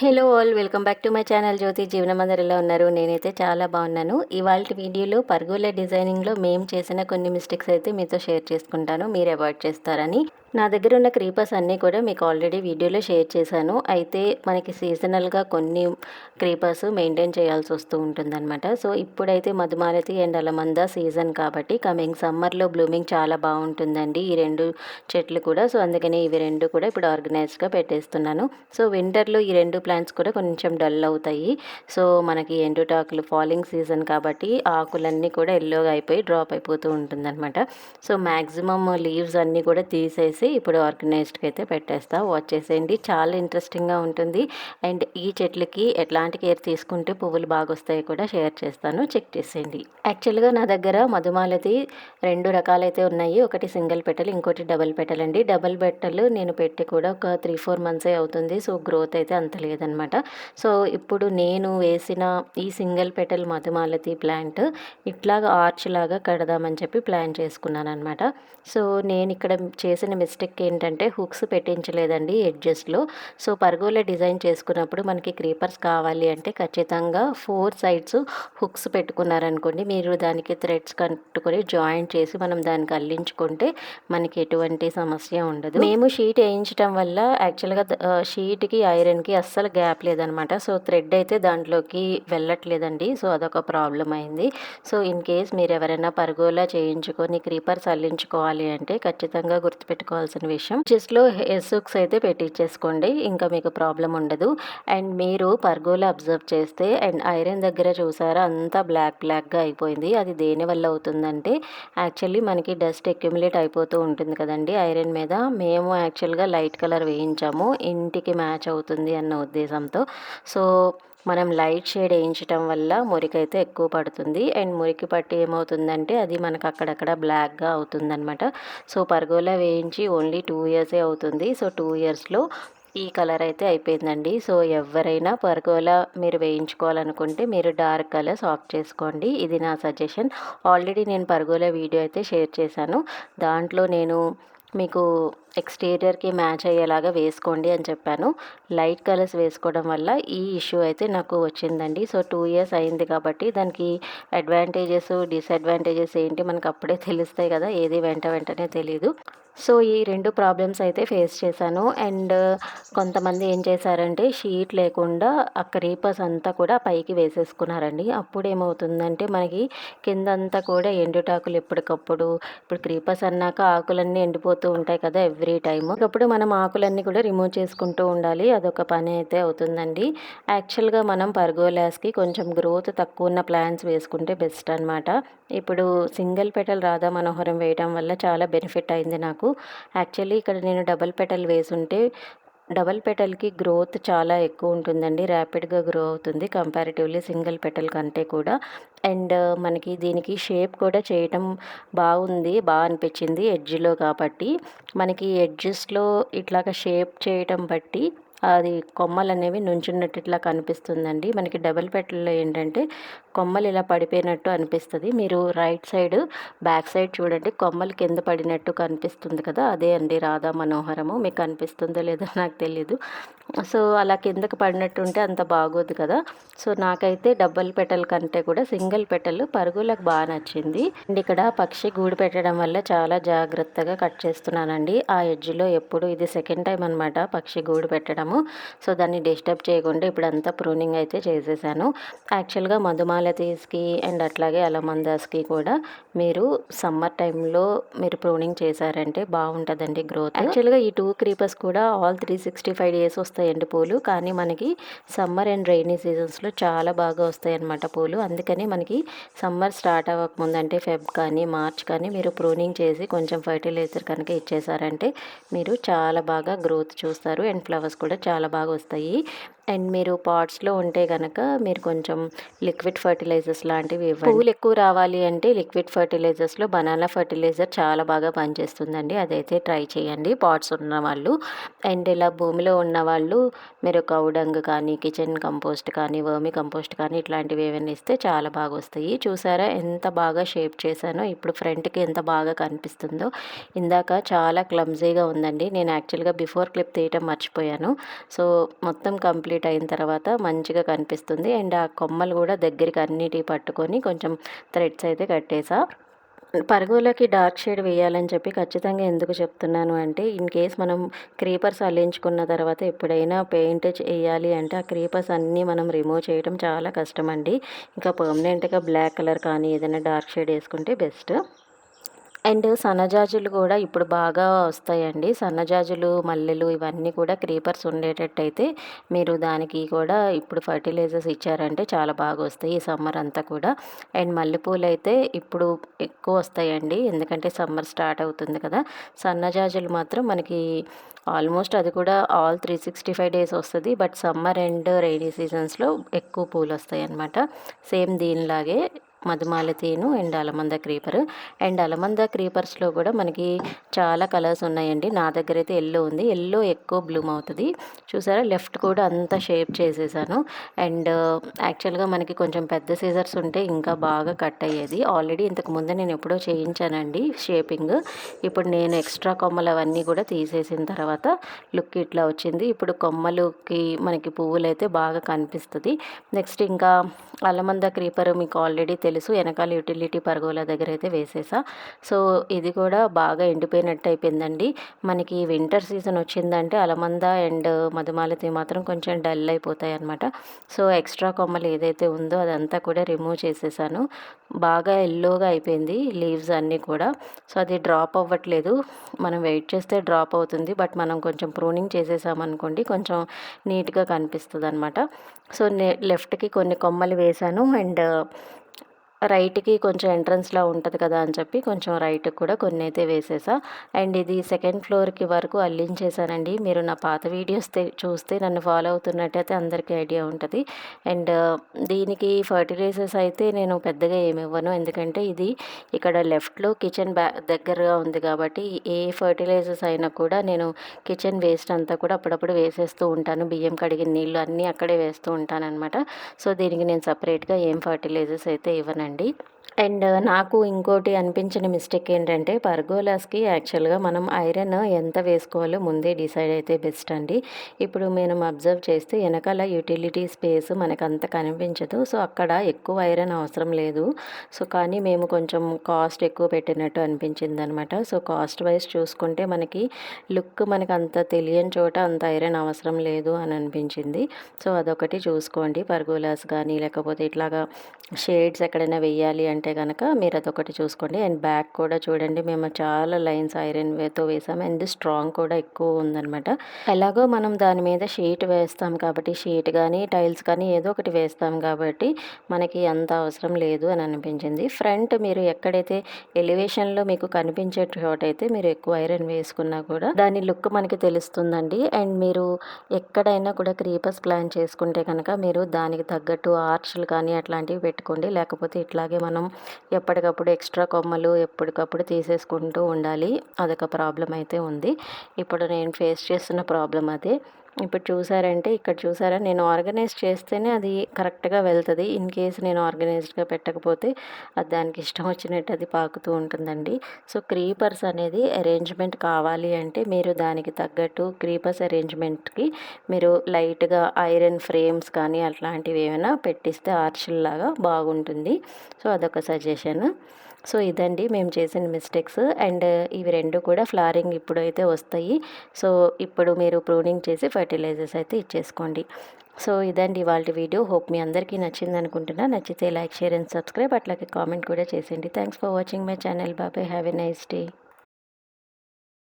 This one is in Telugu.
Hello all welcome back to my channel Jyothi. జీవనమందర్ ఎలా ఉన్నారు. నేనైతే చాలా బాగున్నాను. ఇవాళ వీడియోలో పరుగుల డిజైనింగ్లో మేము చేసిన కొన్ని మిస్టేక్స్ అయితే మీతో షేర్ చేసుకుంటాను. మీరు అవాయిడ్ చేస్తారని. నా దగ్గర ఉన్న క్రీపర్స్ అన్నీ కూడా మీకు ఆల్రెడీ వీడియోలో షేర్ చేశాను. అయితే మనకి సీజనల్గా కొన్ని క్రీపర్స్ మెయింటైన్ చేయాల్సి వస్తూ ఉంటుందన్నమాట. సో ఇప్పుడైతే మధుమాలతి అండ్ అలమంద సీజన్ కాబట్టి కమింగ్ సమ్మర్లో బ్లూమింగ్ చాలా బాగుంటుందండి ఈ రెండు చెట్లు కూడా. సో అందుకని ఇవి రెండు కూడా ఇప్పుడు ఆర్గనైజ్గా పెట్టేస్తున్నాను. సో వింటర్లో ఈ రెండు ప్లాంట్స్ కూడా కొంచెం డల్ అవుతాయి. సో మనకి ఎండుటాకులు ఫాలింగ్ సీజన్ కాబట్టి ఆకులన్నీ కూడా ఎల్లోగా అయిపోయి డ్రాప్ అయిపోతూ ఉంటుందన్నమాట. సో మ్యాక్సిమమ్ లీవ్స్ అన్నీ కూడా తీసేసి ఇప్పుడు ఆర్గనైజ్డ్కి అయితే పెట్టేస్తా. వాచ్ చేసేయండి. చాలా ఇంట్రెస్టింగ్గా ఉంటుంది. అండ్ ఈ చెట్లకి ఎట్లాంటి కేర్ తీసుకుంటే పువ్వులు బాగా వస్తాయో కూడా షేర్ చేస్తాను. చెక్ చేసేయండి. యాక్చువల్గా నా దగ్గర మధుమాలతి రెండు రకాలైతే ఉన్నాయి. ఒకటి సింగిల్ పెటల్ ఇంకోటి డబల్ పెటల్ అండి డబల్ పెటల్ నేను పెట్టి కూడా ఒక త్రీ ఫోర్ మంత్సే అవుతుంది. సో గ్రోత్ అయితే అంత లేదనమాట. సో ఇప్పుడు నేను వేసిన ఈ సింగిల్ పెటల్ మధుమాలతి ప్లాంట్ ఇట్లాగా ఆర్చ్ లాగా కడదామని చెప్పి ప్లాన్ చేసుకున్నాను అనమాట సో నేను ఇక్కడ చేసిన మిస్టేక్ ఏంటంటే హుక్స్ పెట్టించలేదండి ఎడ్జెస్లో సో పర్గోలో డిజైన్ చేసుకున్నప్పుడు మనకి క్రీపర్స్ కావాలి అంటే ఖచ్చితంగా ఫోర్ సైడ్స్ హుక్స్ పెట్టుకున్నారనుకోండి మీరు దానికి థ్రెడ్స్ కట్టుకొని జాయింట్ చేసి మనం దానికి అల్లించుకుంటే మనకి ఎటువంటి సమస్య ఉండదు. మేము షీట్ వేయించడం వల్ల యాక్చువల్గా షీట్కి ఐరన్కి అస్సలు గ్యాప్ లేదనమాట. సో థ్రెడ్ అయితే దాంట్లోకి వెళ్ళట్లేదండి. సో అదొక ప్రాబ్లం అయింది. సో ఇన్ కేస్ మీరు ఎవరైనా పర్గోలా చేయించుకొని క్రీపర్స్ అల్లించుకోవాలి అంటే ఖచ్చితంగా గుర్తుపెట్టుకోవాలి. చేసుకోవాల్సిన విషయం. చెస్ట్లో హెయిర్ అయితే పెట్టించేసుకోండి ఇంకా మీకు ప్రాబ్లం ఉండదు. అండ్ మీరు పర్గోలో అబ్జర్వ్ చేస్తే అండ్ ఐరన్ దగ్గర చూసారా అంతా బ్లాక్ బ్లాక్గా అయిపోయింది. అది దేని వల్ల అవుతుందంటే యాక్చువల్లీ మనకి డస్ట్ అక్యుములేట్ అయిపోతూ ఉంటుంది కదండి. ఐరన్ మీద మేము యాక్చువల్గా లైట్ కలర్ వేయించాము. ఇంటికి మ్యాచ్ అవుతుంది అన్న ఉద్దేశంతో. సో మనం లైట్ షేడ్ వేయించడం వల్ల మురికైతే ఎక్కువ పడుతుంది. అండ్ మురికి పట్టి ఏమవుతుందంటే అది మనకు అక్కడక్కడ బ్లాక్గా అవుతుందనమాట సో పర్గోలా వేయించి ఓన్లీ టూ ఇయర్సే అవుతుంది. సో టూ ఇయర్స్లో ఈ కలర్ అయితే అయిపోయిందండి. సో ఎవరైనా పర్గోలా మీరు వేయించుకోవాలనుకుంటే మీరు డార్క్ కలర్స్ ఆఫ్ చేసుకోండి. ఇది నా సజెషన్. ఆల్రెడీ నేను పర్గోలా వీడియో అయితే షేర్ చేశాను. దాంట్లో నేను మీకు ఎక్స్టీరియర్కి మ్యాచ్ అయ్యేలాగా వేసుకోండి అని చెప్పాను. లైట్ కలర్స్ వేసుకోవడం వల్ల ఈ ఇష్యూ అయితే నాకు వచ్చిందండి. సో టూ ఇయర్స్ అయింది కాబట్టి దానికి అడ్వాంటేజెస్ డిసడ్వాంటేజెస్ ఏంటి మనకు అప్పుడే తెలుస్తాయి కదా ఏది వెంట వెంటనే తెలియదు సో ఈ రెండు ప్రాబ్లమ్స్ అయితే ఫేస్ చేశాను. అండ్ కొంతమంది ఏం చేశారంటే షీట్ లేకుండా ఆ క్రీపర్స్ అంతా కూడా పైకి వేసేసుకున్నారండి. అప్పుడు ఏమవుతుందంటే మనకి కిందంతా కూడా ఎండుటాకులు ఎప్పటికప్పుడు ఇప్పుడు క్రీపర్స్ అన్నాక ఆకులన్నీ ఎండిపోతూ ఉంటాయి కదా ఎవ్రీ టైమ్. అప్పుడు మనం ఆకులన్నీ కూడా రిమూవ్ చేసుకుంటూ ఉండాలి. అదొక పని అయితే అవుతుందండి. యాక్చువల్గా మనం పర్గోలాస్కి కొంచెం గ్రోత్ తక్కువ ఉన్న ప్లాంట్స్ వేసుకుంటే బెస్ట్ అనమాట ఇప్పుడు సింగిల్ పెటల్ రాధా మనోహరం వేయడం వల్ల చాలా బెనిఫిట్ అయింది నాకు. యాక్చువల్లీ ఇక్కడ నేను డబల్ పెటల్ వేసుంటే డబల్ పెటల్కి గ్రోత్ చాలా ఎక్కువ ఉంటుందండి. ర్యాపిడ్గా గ్రో అవుతుంది. కంపారిటివ్లీ సింగిల్ పెటల్ కంటే కూడా. అండ్ మనకి దీనికి షేప్ కూడా చేయటం బాగుంది బాగా అనిపించింది ఎడ్జ్లో కాబట్టి. మనకి ఎడ్జెస్లో ఇట్లాగ షేప్ చేయటం బట్టి అది కొమ్మలు అనేవి నుంచున్నట్టు ఇట్లా కనిపిస్తుందండి. మనకి డబుల్ పెట్టెల్లో ఏంటంటే కొమ్మలు ఇలా పడిపోయినట్టు అనిపిస్తుంది. మీరు రైట్ సైడ్ బ్యాక్ సైడ్ చూడండి. కొమ్మలు కింద పడినట్టు కనిపిస్తుంది కదా. అదే అండి రాధా మనోహరము. మీకు కనిపిస్తుందో లేదో నాకు తెలియదు సో అలా కిందకి పడినట్టు ఉంటే అంత బాగోదు కదా. సో నాకైతే డబల్ పెటల్ కంటే కూడా సింగిల్ పెటల్ పరుగులకు బాగా నచ్చింది. అండ్ ఇక్కడ పక్షి గూడు పెట్టడం వల్ల చాలా జాగ్రత్తగా కట్ చేస్తున్నానండి. ఆ ఎడ్జ్లో ఎప్పుడు ఇది సెకండ్ టైం అనమాట పక్షి గూడు పెట్టడము. సో దాన్ని డిస్టర్బ్ చేయకుండా ఇప్పుడు అంతా ప్రూనింగ్ అయితే చేసేసాను. యాక్చువల్గా మధుమాలతీస్కి అండ్ అట్లాగే అలమందాస్కి కూడా మీరు సమ్మర్ టైంలో మీరు ప్రూనింగ్ చేశారంటే బాగుంటుందండి గ్రోత్. యాక్చువల్గా ఈ టూ క్రీపర్స్ కూడా all three sixty five days వస్తాయి వస్తాయండి పూలు. కానీ మనకి సమ్మర్ అండ్ రైనీ సీజన్స్లో చాలా బాగా వస్తాయి అన్నమాట పూలు. అందుకని మనకి సమ్మర్ స్టార్ట్ అవ్వకముందు అంటే ఫెబ్ కానీ మార్చ్ కానీ మీరు ప్రూనింగ్ చేసి కొంచెం ఫర్టిలైజర్ కనుక ఇచ్చేసారంటే మీరు చాలా బాగా గ్రోత్ చూస్తారు అండ్ ఫ్లవర్స్ కూడా చాలా బాగా వస్తాయి. అండ్ మీరు పాట్స్లో ఉంటే కనుక మీరు కొంచెం లిక్విడ్ ఫర్టిలైజర్స్ లాంటివి ఇవ్వండి. పువ్వులు ఎక్కువ రావాలి అంటే లిక్విడ్ ఫర్టిలైజర్స్లో బనానా ఫర్టిలైజర్ చాలా బాగా పనిచేస్తుందండి. అదైతే ట్రై చేయండి. పాట్స్ ఉన్న వాళ్ళు అండ్ ఇలా భూమిలో ఉన్న వాళ్ళు మీరు కౌడంగ్ కానీ కిచెన్ కంపోస్ట్ కానీ వర్మి కంపోస్ట్ కానీ ఇట్లాంటివి ఏమైనా ఇస్తే చాలా బాగా వస్తాయి. చూసారా ఎంత బాగా షేప్ చేశానో ఇప్పుడు ఫ్రంట్కి ఎంత బాగా కనిపిస్తుందో. ఇందాక చాలా క్లమ్జీగా ఉందండి. నేను యాక్చువల్గా బిఫోర్ క్లిప్ తీయటం మర్చిపోయాను. సో మొత్తం కంప్లీట్ కంప్లీట్ అయిన తర్వాత మంచిగా కనిపిస్తుంది. అండ్ ఆ కొమ్మలు కూడా దగ్గరికి అన్నిటి పట్టుకొని కొంచెం థ్రెడ్స్ అయితే కట్టేసా. పరుగులకి డార్క్ షేడ్ వేయాలని చెప్పి ఖచ్చితంగా ఎందుకు చెప్తున్నాను అంటే ఇన్ కేస్ మనం క్రీపర్స్ అల్లించుకున్న తర్వాత ఎప్పుడైనా పెయింట్ చేయాలి అంటే ఆ క్రీపర్స్ అన్నీ మనం రిమూవ్ చేయడం చాలా కష్టం అండి ఇంకా పర్మనెంట్గా బ్లాక్ కలర్ కానీ ఏదైనా డార్క్ షేడ్ వేసుకుంటే బెస్ట్. అండ్ సన్నజాజులు కూడా ఇప్పుడు బాగా వస్తాయండి. సన్నజాజులు మల్లెలు ఇవన్నీ కూడా క్రీపర్స్ ఉండేటట్టయితే మీరు దానికి కూడా ఇప్పుడు ఫర్టిలైజర్స్ ఇచ్చారంటే చాలా బాగా వస్తాయి ఈ సమ్మర్ అంతా కూడా. అండ్ మల్లెపూలు అయితే ఇప్పుడు ఎక్కువ వస్తాయండి. ఎందుకంటే సమ్మర్ స్టార్ట్ అవుతుంది కదా. సన్నజాజులు మాత్రం మనకి ఆల్మోస్ట్ అది కూడా all three sixty five days వస్తుంది. బట్ సమ్మర్ అండ్ రైనీ సీజన్స్లో ఎక్కువ పూలు వస్తాయి అన్నమాట సేమ్ దీనిలాగే మధుమాలతీను and allamanda creeper. And allamanda క్రీపర్స్లో కూడా మనకి చాలా కలర్స్ ఉన్నాయండి. నా దగ్గర అయితే ఎల్లో ఉంది. ఎల్లో ఎక్కువ బ్లూమ్ అవుతుంది. చూసారా? లెఫ్ట్ కూడా అంతా షేప్ చేసేసాను. అండ్ యాక్చువల్గా మనకి కొంచెం పెద్ద సీజర్స్ ఉంటే ఇంకా బాగా కట్ అయ్యేది. ఆల్రెడీ ఇంతకు ముందు నేను ఎప్పుడో చేయించానండి షేపింగ్. ఇప్పుడు నేను ఎక్స్ట్రా కొమ్మలు అవన్నీ కూడా తీసేసిన తర్వాత లుక్ ఇట్లా వచ్చింది. ఇప్పుడు కొమ్మలుకి మనకి పువ్వులు అయితే బాగా కనిపిస్తుంది. నెక్స్ట్ ఇంకా అలమంద క్రీపర్ మీకు ఆల్రెడీ తెలుసు. వెనకాల యూటిలిటీ పరుగుల దగ్గర అయితే వేసేసా. సో ఇది కూడా బాగా ఎండిపోయినట్టు అయిపోయిందండి. మనకి వింటర్ సీజన్ వచ్చిందంటే అలమంద అండ్ మధుమాలతి మాత్రం కొంచెం డల్ అయిపోతాయి అనమాట సో ఎక్స్ట్రా కొమ్మలు ఏదైతే ఉందో అదంతా కూడా రిమూవ్ చేసేసాను. బాగా ఎల్లోగా అయిపోయింది లీవ్స్ అన్నీ కూడా. సో అది డ్రాప్ అవ్వట్లేదు. మనం వెయిట్ చేస్తే డ్రాప్ అవుతుంది. బట్ మనం కొంచెం ప్రూనింగ్ చేసేసామనుకోండి కొంచెం నీట్గా కనిపిస్తుంది అనమాట సో నే లెఫ్ట్కి కొన్ని కొమ్మలు వేశాను అండ్ రైట్కి కొంచెం ఎంట్రన్స్లో ఉంటుంది కదా అని చెప్పి కొంచెం రైట్కి కూడా కొన్ని అయితే వేసేసా. అండ్ ఇది సెకండ్ ఫ్లోర్కి వరకు అల్లించేసానండి. మీరు నా పాత వీడియోస్ చూస్తే నన్ను ఫాలో అవుతున్నట్టయితే అందరికీ ఐడియా ఉంటుంది. అండ్ దీనికి ఫర్టిలైజర్స్ అయితే నేను పెద్దగా ఏమి ఇవ్వను. ఎందుకంటే ఇది ఇక్కడ లెఫ్ట్లో కిచెన్ బ్యా దగ్గరగా ఉంది కాబట్టి ఏ ఫర్టిలైజర్స్ అయినా కూడా నేను కిచెన్ వేస్ట్ అంతా కూడా అప్పుడప్పుడు వేసేస్తూ ఉంటాను. బియ్యం కడిగిన నీళ్ళు అన్నీ అక్కడే వేస్తూ ఉంటాను అనమాట సో దీనికి నేను సపరేట్గా ఏం ఫర్టిలైజర్స్ అయితే ఇవ్వనండి. అండి. అండ్ నాకు ఇంకోటి అనిపించిన మిస్టేక్ ఏంటంటే పర్గోలాస్కి యాక్చువల్గా మనం ఐరన్ ఎంత వేసుకోవాలో ముందే డిసైడ్ అయితే బెస్ట్ అండి. ఇప్పుడు మనం అబ్జర్వ్ చేస్తే వెనకాల యూటిలిటీ స్పేస్ మనకు అంత కనిపించదు. సో అక్కడ ఎక్కువ ఐరన్ అవసరం లేదు. సో కానీ మేము కొంచెం కాస్ట్ ఎక్కువ పెట్టినట్టు అనిపించింది అనమాట సో కాస్ట్ వైజ్ చూసుకుంటే మనకి లుక్ మనకు అంత తెలియని చోట అంత ఐరన్ అవసరం లేదు అని అనిపించింది. సో అదొకటి చూసుకోండి పర్గోలాస్ కానీ లేకపోతే ఇట్లాగా షేడ్స్ ఎక్కడైనా వెయ్యాలి అంటే అయితే కనుక మీరు అదొకటి చూసుకోండి. అండ్ బ్యాక్ కూడా చూడండి మేము చాలా లైన్స్ ఐరన్ వేతో వేసాము అండ్ స్ట్రాంగ్ కూడా ఎక్కువ ఉందనమాట ఎలాగో మనం దాని మీద షీట్ వేస్తాం కాబట్టి షీట్ కానీ టైల్స్ కానీ ఏదో ఒకటి వేస్తాం కాబట్టి మనకి అంత అవసరం లేదు అని అనిపించింది. ఫ్రంట్ మీరు ఎక్కడైతే ఎలివేషన్లో మీకు కనిపించే చోట అయితే మీరు ఎక్కువ ఐరన్ వేసుకున్నా కూడా దాని లుక్ మనకి తెలుస్తుందండి. అండ్ మీరు ఎక్కడైనా కూడా క్రీపర్స్ ప్లాన్ చేసుకుంటే కనుక మీరు దానికి తగ్గట్టు ఆర్చ్లు కానీ అట్లాంటివి పెట్టుకోండి. లేకపోతే ఇట్లాగే మనం ఎప్పటికప్పుడు ఎక్స్ట్రా కొమ్మలు ఎప్పటికప్పుడు తీసేసుకుంటూ ఉండాలి. అదొక ప్రాబ్లం అయితే ఉంది. ఇప్పుడు నేను ఫేస్ చేస్తున్న ప్రాబ్లం అదే. ఇప్పుడు చూసారంటే ఇక్కడ చూసారా? నేను ఆర్గనైజ్ చేస్తేనే అది కరెక్ట్గా వెళ్తుంది. ఇన్ కేస్ నేను ఆర్గనైజ్డ్గా పెట్టకపోతే అది దానికి ఇష్టం వచ్చినట్టు అది పాకుతూ ఉంటుందండి. సో క్రీపర్స్ అనేది అరేంజ్మెంట్ కావాలి అంటే మీరు దానికి తగ్గట్టు క్రీపర్స్ అరేంజ్మెంట్కి మీరు లైట్గా ఐరన్ ఫ్రేమ్స్ కానీ అట్లాంటివి ఏమైనా పెట్టిస్తే ఆర్చిల్లాగా బాగుంటుంది. సో అదొక సజెషన్. సో ఇదండి మేము చేసిన మిస్టేక్స్. అండ్ ఇవి రెండు కూడా ఫ్లారింగ్ ఇప్పుడైతే వస్తాయి. సో ఇప్పుడు మీరు ప్రూనింగ్ చేసి ఫర్టిలైజర్స్ అయితే ఇచ్చేసుకోండి. సో ఇదండి వాళ్ళ వీడియో. హోప్ మీ అందరికీ నచ్చింది అనుకుంటున్నా. నచ్చితే లైక్ షేర్ అండ్ సబ్స్క్రైబ్. అట్లాగే కామెంట్ కూడా చేసేయండి. Thanks for watching my channel. Bye bye. Have a nice day.